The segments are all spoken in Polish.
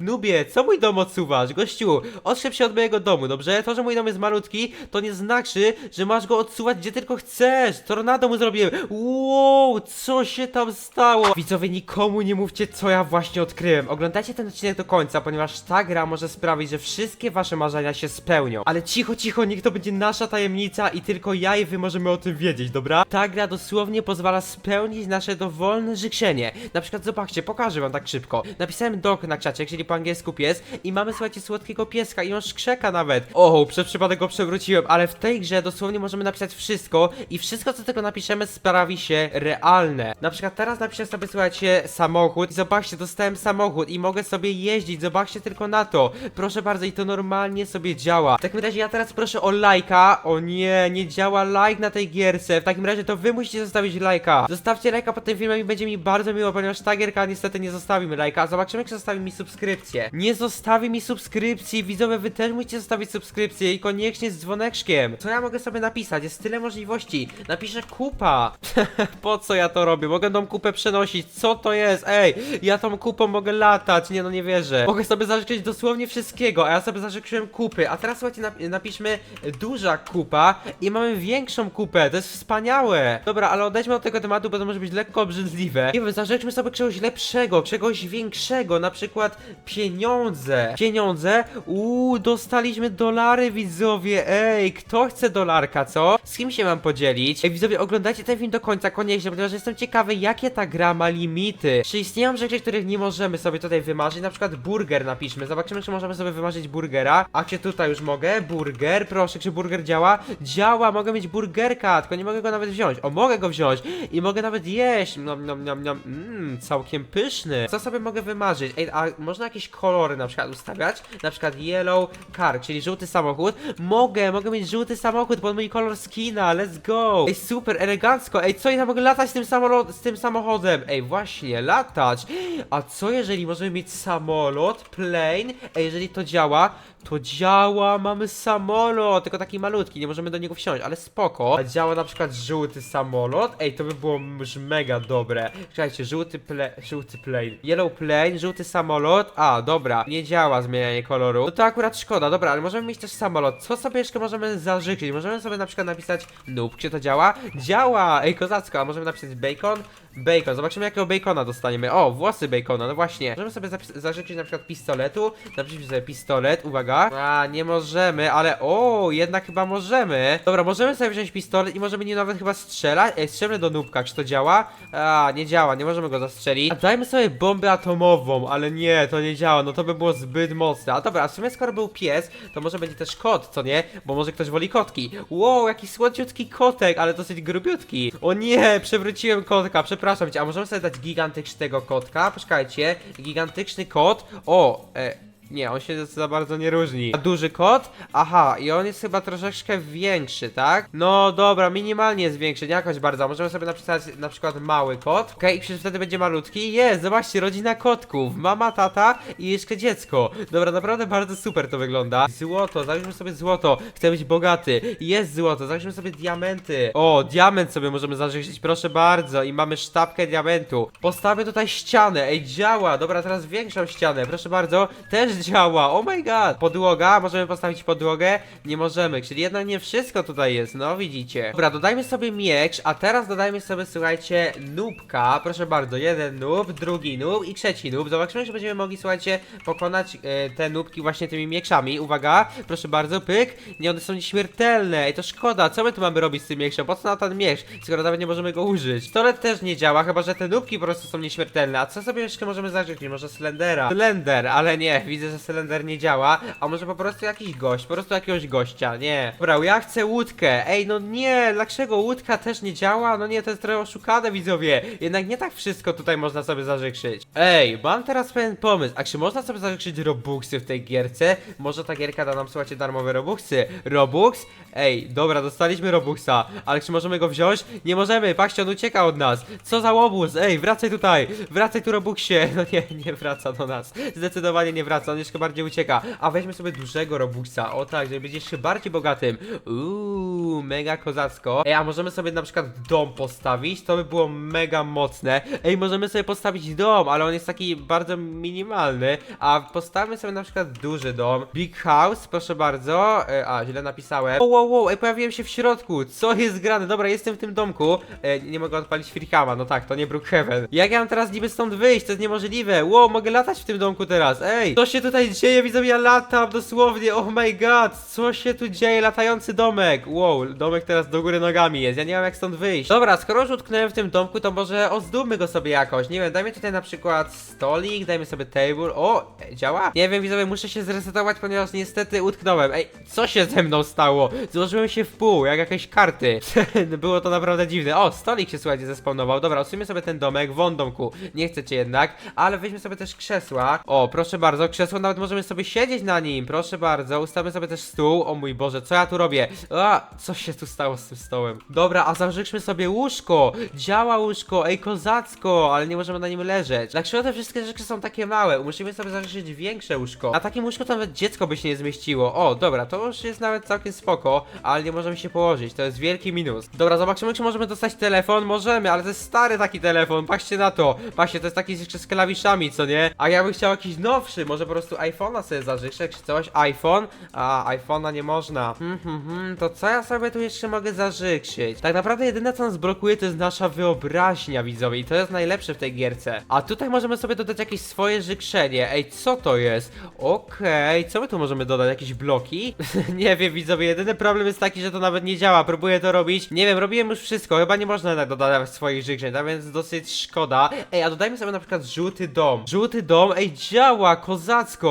Nubie, co mój dom odsuwasz? Gościu, odszedł się od mojego domu, dobrze? To, że mój dom jest malutki, to nie znaczy, że masz go odsuwać gdzie tylko chcesz. Tornado mu zrobiłem. Wow, co się tam stało? Widzowie, nikomu nie mówcie, co ja właśnie odkryłem. Oglądajcie ten odcinek do końca, ponieważ ta gra może sprawić, że wszystkie wasze marzenia się spełnią. Ale cicho, cicho, niech to będzie nasza tajemnica i tylko ja i wy możemy o tym wiedzieć, dobra? Ta gra dosłownie pozwala spełnić nasze dowolne życzenie. Na przykład, zobaczcie, pokażę wam tak szybko. Napisałem dog na czacie, czyli po angielsku pies i mamy, słuchajcie, słodkiego pieska i on szczeka nawet. O, przez przypadek go przewróciłem, ale w tej grze dosłownie możemy napisać wszystko i wszystko, co tylko napiszemy, sprawi się realne. Na przykład teraz napiszę sobie, słuchajcie, samochód i zobaczcie, dostałem samochód i mogę sobie jeździć, zobaczcie tylko na to. Proszę bardzo, i to normalnie sobie działa. W takim razie ja teraz proszę o lajka. O nie, nie działa like na tej gierce. W takim razie to wy musicie zostawić lajka. Zostawcie lajka pod tym filmem i będzie mi bardzo miło, ponieważ ta gierka niestety nie zostawi mi lajka. Zobaczymy, czy zostawi mi subskrypcję. Nie zostawi mi subskrypcji, widzowie, wy też musicie zostawić subskrypcję i koniecznie z dzwoneczkiem. Co ja mogę sobie napisać? Jest tyle możliwości. Napiszę kupa. po co ja to robię? Mogę tą kupę przenosić. Co to jest? Ej, ja tą kupą mogę latać. Nie no, nie wierzę. Mogę sobie zażyczyć dosłownie wszystkiego, a ja sobie zażyczyłem kupy. A teraz słuchajcie, nap napiszmy duża kupa i mamy większą kupę. To jest wspaniałe. Dobra, ale odejdźmy od tego tematu, bo to może być lekko obrzydliwe. Nie wiem, zażyczmy sobie czegoś lepszego, czegoś większego, na przykład pieniądze. Pieniądze? Uuu, dostaliśmy dolary, widzowie. Ej, kto chce dolarka, co? Z kim się mam podzielić? Ej, widzowie, oglądajcie ten film do końca, koniecznie, ponieważ jestem ciekawy, jakie ta gra ma limity. Czy istnieją rzeczy, których nie możemy sobie tutaj wymarzyć? Na przykład burger napiszmy. Zobaczymy, czy możemy sobie wymarzyć burgera. A czy tutaj już mogę? Burger, proszę, czy burger działa? Działa, mogę mieć burgerka, tylko nie mogę go nawet wziąć. O, mogę go wziąć i mogę nawet jeść. Nom, nom, nom, nom. Mmm, całkiem pyszny. Co sobie mogę wymarzyć? Ej, a można jakieś kolory na przykład ustawiać? Na przykład yellow car, czyli żółty samochód. Mogę, mogę mieć żółty samochód pod mój kolor skina, let's go. Ej, super, elegancko. Ej, co ja mogę latać z tym, samolot, z tym samochodem? Ej, właśnie, latać. A co jeżeli możemy mieć samolot, plane? Ej, jeżeli to działa, to działa, mamy samolot, tylko taki malutki, nie możemy do niego wsiąść, ale spoko. A działa na przykład żółty samolot, ej, to by było już mega dobre. Czekajcie, żółty ple, żółty plane, yellow plane, żółty samolot, a, dobra, nie działa zmienianie koloru. No to akurat szkoda, dobra, ale możemy mieć też samolot. Co sobie jeszcze możemy zażyczyć? Możemy sobie na przykład napisać noob, czy to działa? Działa, ej, kozacko, a możemy napisać bacon? Bacon, zobaczymy jakiego bacona dostaniemy. O, włosy bacona, no właśnie. Możemy sobie zażyczyć na przykład pistoletu. Napiszmy sobie pistolet, uwaga. A, nie możemy, ale o, jednak chyba możemy. Dobra, możemy sobie wziąć pistolet i możemy nim nawet chyba strzelać. Ej, strzelmy do nubka, czy to działa? A, nie działa, nie możemy go zastrzelić. A dajmy sobie bombę atomową, ale nie, to nie działa, no to by było zbyt mocne. A dobra, a w sumie skoro był pies, to może będzie też kot, co nie? Bo może ktoś woli kotki. Wow, jaki słodziutki kotek, ale dosyć grubiutki. O nie, przewróciłem kotka, przepraszam cię. A możemy sobie dać gigantycznego kotka? Poczekajcie, gigantyczny kot. O, e, nie, on się za bardzo nie różni. A duży kot? Aha, i on jest chyba troszeczkę większy, tak? No dobra, minimalnie jest większy, nie jakoś bardzo. Możemy sobie napisać na przykład mały kot. Okej, i przecież wtedy będzie malutki. Jest, zobaczcie, rodzina kotków. Mama, tata i jeszcze dziecko. Dobra, naprawdę bardzo super to wygląda. Złoto, załóżmy sobie złoto. Chcę być bogaty. Jest złoto, załóżmy sobie diamenty. O, diament sobie możemy zażyczyć, proszę bardzo. I mamy sztabkę diamentu. Postawię tutaj ścianę. Ej, działa. Dobra, teraz większą ścianę. Proszę bardzo. Też działa. Oh my god. Podłoga. Możemy postawić podłogę? Nie możemy, czyli jednak nie wszystko tutaj jest. No, widzicie. Dobra, dodajmy sobie miecz, a teraz dodajmy sobie, słuchajcie, nubka. Proszę bardzo. Jeden nub, drugi nub i trzeci nub. Zobaczymy, czy będziemy mogli, słuchajcie, pokonać e, te nubki właśnie tymi mieczami. Uwaga. Proszę bardzo, pyk. Nie, one są nieśmiertelne. Ej, to szkoda. Co my tu mamy robić z tym mieczem? Po co na ten miecz, skoro nawet nie możemy go użyć? Stolet też nie działa, chyba że te nubki po prostu są nieśmiertelne. A co sobie jeszcze możemy zażyczyć? Może Slendera? Slender, ale nie, widzę, że Slender nie działa. A może po prostu jakiś gość, po prostu jakiegoś gościa, nie. Dobra, ja chcę łódkę. Ej, no nie, dlaczego łódka też nie działa? No nie, to jest trochę oszukane, widzowie. Jednak nie tak wszystko tutaj można sobie zażyczyć. Ej, mam teraz pewien pomysł. A czy można sobie zażyczyć robuxy w tej gierce? Może ta gierka da nam, słuchajcie, darmowe robuxy? Robux? Ej, dobra, dostaliśmy robuxa. Ale czy możemy go wziąć? Nie możemy, patrzcie, on ucieka od nas. Co za łobuz? Ej, wracaj tutaj. Wracaj tu, robuxie. No nie, nie wraca do nas. Zdecydowanie nie wraca. On jeszcze bardziej ucieka. A weźmy sobie dużego Robuxa, o tak, żeby być jeszcze bardziej bogatym. Uuu, mega kozacko. Ej, a możemy sobie na przykład dom postawić, to by było mega mocne. Ej, możemy sobie postawić dom, ale on jest taki bardzo minimalny, a postawmy sobie na przykład duży dom. Big house, proszę bardzo. E, a, źle napisałem. Wow, wow, wow, ej, pojawiłem się w środku. Co jest grane? Dobra, jestem w tym domku. E, nie mogę odpalić Freecama, no tak, to nie Brookhaven. Jak ja mam teraz niby stąd wyjść? To jest niemożliwe. Wow, mogę latać w tym domku teraz. Ej, co się tutaj dzieje? Widzę, ja latam dosłownie. Oh my god, co się tu dzieje? Latający domek. Wow, domek teraz do góry nogami jest. Ja nie mam jak stąd wyjść. Dobra, skoro już utknąłem w tym domku, to może ozdóbmy go sobie jakoś. Nie wiem, dajmy tutaj na przykład stolik, dajmy sobie table. O, działa? Nie wiem, widzowie, muszę się zresetować, ponieważ niestety utknąłem. Ej, co się ze mną stało? Złożyłem się w pół, jak jakieś karty. Było to naprawdę dziwne. O, stolik się słuchajcie zespawnował. Dobra, usuniemy sobie ten domek, won domku. Nie chcecie jednak, ale weźmy sobie też krzesła. O, proszę bardzo, krzesło nawet możemy sobie siedzieć na nim. Proszę bardzo, ustawmy sobie też stół. O mój Boże, co ja tu robię? A, co się tu stało z tym stołem? Dobra, a zażyczmy sobie łóżko. Działa łóżko, ej kozacko, ale nie możemy na nim leżeć. Dlaczego te wszystkie rzeczy są takie małe? Musimy sobie zażyczyć większe łóżko. Na takim łóżku to nawet dziecko by się nie zmieściło. O, dobra, to już jest nawet całkiem spoko, ale nie możemy się położyć. To jest wielki minus. Dobra, zobaczymy, czy możemy dostać telefon. Możemy, ale to jest stary taki telefon. Patrzcie na to. Patrzcie, to jest taki jeszcze z klawiszami, co nie? A ja bym chciał jakiś nowszy. Może po prostu iPhone'a sobie zażyczę, czy coś. iPhone? A, iPhone'a nie można. Hmm, hmm, hmm, to co ja sobie tu jeszcze mogę zażyczyć? Tak naprawdę jedyne, co nas blokuje, to jest nasza wyobraźnia, widzowie. I to jest najlepsze w tej gierce. A tutaj możemy sobie dodać jakieś swoje życzenie. Ej, co to jest? Okej, co my tu możemy dodać? Jakieś bloki? nie wiem, widzowie. Jedyny problem jest taki, że to nawet nie działa. Próbuję to robić. Nie wiem, robiłem już wszystko. Chyba nie można jednak dodawać swoich życzeń, a więc dosyć szkoda. Ej, a dodajmy sobie na przykład żółty dom. Żółty dom, ej, działa,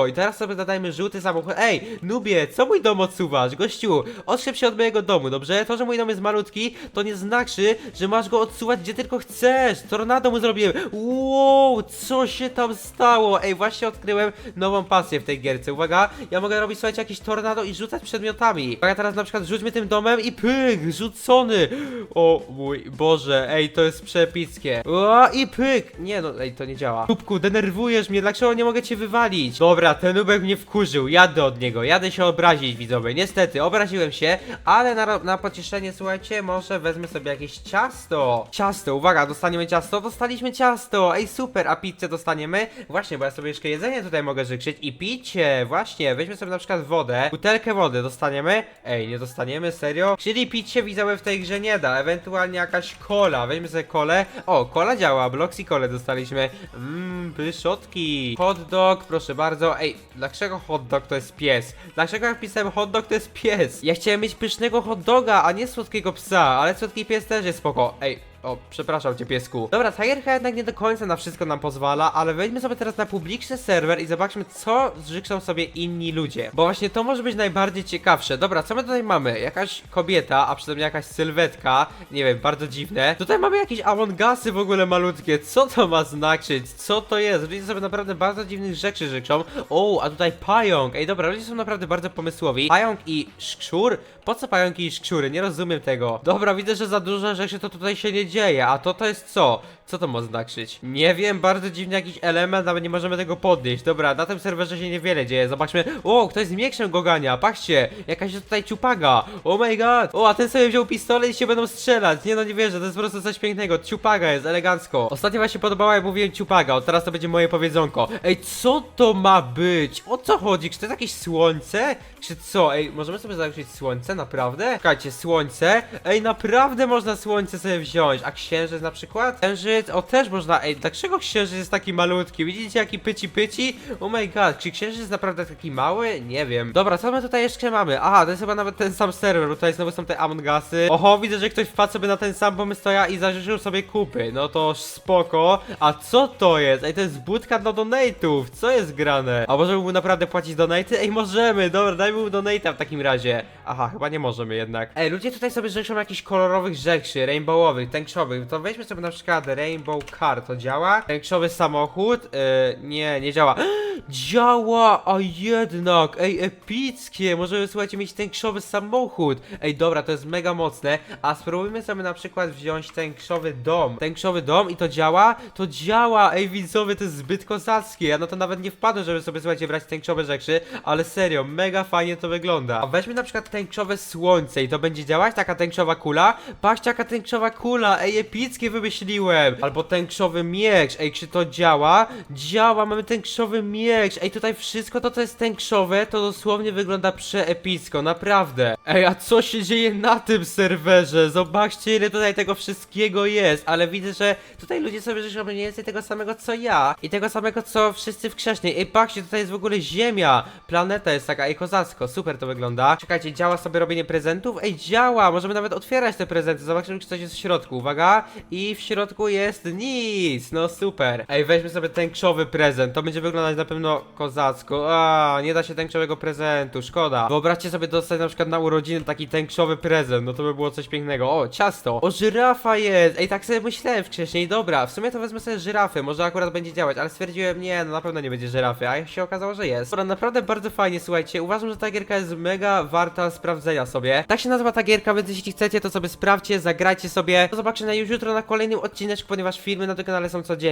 I teraz sobie dodajmy żółty samochód. Ej, nubie, co mój dom odsuwasz? Gościu, odszedł się od mojego domu, dobrze? To, że mój dom jest malutki, to nie znaczy, że masz go odsuwać gdzie tylko chcesz. Tornado mu zrobiłem. Wow, co się tam stało? Ej, właśnie odkryłem nową pasję w tej gierce. Uwaga, ja mogę robić, słuchajcie, jakieś tornado i rzucać przedmiotami. Uwaga, teraz na przykład rzućmy tym domem i pyk, rzucony. O mój Boże, ej, to jest przepickie. O, i pyk. Nie no, ej, to nie działa. Tubku, denerwujesz mnie, dlaczego nie mogę cię wywalić? Dobra, ten nubek mnie wkurzył, jadę od niego, jadę się obrazić, widzowie. Niestety, obraziłem się, ale na, na pocieszenie, słuchajcie, może wezmę sobie jakieś ciasto. Ciasto, uwaga, dostaniemy ciasto, dostaliśmy ciasto. Ej, super, a pizzę dostaniemy? Właśnie, bo ja sobie jeszcze jedzenie tutaj mogę życzyć i picie, właśnie. Weźmy sobie na przykład wodę, butelkę wody dostaniemy. Ej, nie dostaniemy, serio? Czyli picie widzowie w tej grze nie da, ewentualnie jakaś cola. Weźmy sobie kolę. O, cola działa, Bloxy kole dostaliśmy. Mmm, pyszotki. Hot dog, proszę bardzo. Ej, dlaczego hot dog to jest pies? Dlaczego jak pisałem hot dog to jest pies? Ja chciałem mieć pysznego hot doga, a nie słodkiego psa, ale słodki pies też jest spoko. Ej, o, przepraszam cię piesku. Dobra, ta gierka jednak nie do końca na wszystko nam pozwala, ale wejdźmy sobie teraz na publiczny serwer i zobaczmy, co życzą sobie inni ludzie. Bo właśnie to może być najbardziej ciekawsze. Dobra, co my tutaj mamy? Jakaś kobieta, a przynajmniej jakaś sylwetka. Nie wiem, bardzo dziwne. Tutaj mamy jakieś amongasy w ogóle malutkie. Co to ma znaczyć? Co to jest? Ludzie sobie naprawdę bardzo dziwnych rzeczy życzą. O, a tutaj pająk. Ej, dobra, ludzie są naprawdę bardzo pomysłowi. Pająk i szczur? Po co pająki i szczury? Nie rozumiem tego. Dobra, widzę, że za dużo rzeczy to tutaj się nie dzieje. A to to jest co? Co to ma znaczyć? Nie wiem, bardzo dziwny jakiś element, nawet nie możemy tego podnieść. Dobra, na tym serwerze się niewiele dzieje. Zobaczmy. O, ktoś z mieczem go gania. Patrzcie, jakaś tutaj ciupaga. Oh my god. O, a ten sobie wziął pistolet i się będą strzelać. Nie no, nie wierzę, to jest po prostu coś pięknego. Ciupaga jest, elegancko. Ostatnio właśnie podobała, jak mówiłem ciupaga. Od teraz to będzie moje powiedzonko. Ej, co to ma być? O co chodzi? Czy to jest jakieś słońce? Czy co? Ej, możemy sobie założyć słońce? Naprawdę? Czekajcie, słońce? Ej, naprawdę można słońce sobie wziąć. A księżyc na przykład? Księżyc, o też można. Ej, dlaczego księżyc jest taki malutki? Widzicie jaki pyci pyci? Oh my god, czy księżyc jest naprawdę taki mały? Nie wiem. Dobra, co my tutaj jeszcze mamy? Aha, to jest chyba nawet ten sam serwer, bo tutaj znowu są te Amongasy. Oho, widzę, że ktoś wpadł sobie na ten sam pomysł co ja i zażyczył sobie kupy. No to spoko. A co to jest? Ej, to jest budka dla donate'ów. Co jest grane? A możemy mu naprawdę płacić donate'y? Ej, możemy. Dobra, dajmy mu donate'a w takim razie. Aha, chyba nie możemy jednak. Ej, ludzie tutaj sobie życzą jakichś kolorowych rzeczy, rainbowowych, tęczowych. To weźmy sobie na przykład Rainbow Car, to działa? Tększowy samochód? Yy, nie, nie działa. Działa, a jednak, ej, epickie, możemy, słuchajcie, mieć tększowy samochód. Ej, dobra, to jest mega mocne, a spróbujmy sobie na przykład wziąć tększowy dom. Tększowy dom i to działa? To działa, ej, widzowie, to jest zbyt kozackie, ja na to nawet nie wpadłem, żeby sobie, słuchajcie, brać tększowe rzeczy, ale serio, mega fajnie to wygląda. A weźmy na przykład tększowe słońce i to będzie działać, taka tększowa kula? Patrzcie, jaka tększowa kula, ej, epickie wymyśliłem. Albo tększowy miecz, ej, czy to działa? Działa, mamy tększowy miecz, ej, tutaj wszystko to, co jest tększowe, to dosłownie wygląda przeepicko, naprawdę. Ej, a co się dzieje na tym serwerze? Zobaczcie, ile tutaj tego wszystkiego jest, ale widzę, że tutaj ludzie sobie życzą mniej więcej tego samego, co ja i tego samego, co wszyscy wcześniej. Ej, patrzcie, tutaj jest w ogóle ziemia, planeta jest taka, ej, kozacko, super to wygląda. Czekajcie, działa sobie robienie prezentów? Ej, działa, możemy nawet otwierać te prezenty, zobaczymy, czy coś jest w środku, uwaga. I w środku jest nic, no super. Ej, weźmy sobie tększowy prezent, to będzie wyglądać na pewno kozacko. A, nie da się tęczowego prezentu, szkoda. Wyobraźcie sobie dostać na przykład na urodziny taki tększowy prezent, no to by było coś pięknego. O, ciasto. O, żyrafa jest. Ej, tak sobie myślałem wcześniej, dobra, w sumie to wezmę sobie żyrafy, może akurat będzie działać, ale stwierdziłem, nie, no na pewno nie będzie żyrafy, a się okazało, że jest. Dobra, naprawdę bardzo fajnie, słuchajcie, uważam, że ta gierka jest mega warta sprawdzenia sobie. Tak się nazywa ta gierka, więc jeśli chcecie, to sobie sprawdźcie, zagrajcie sobie. Do zobaczenia już jutro na kolejnym odcineczku, ponieważ filmy na tym kanale są codziennie.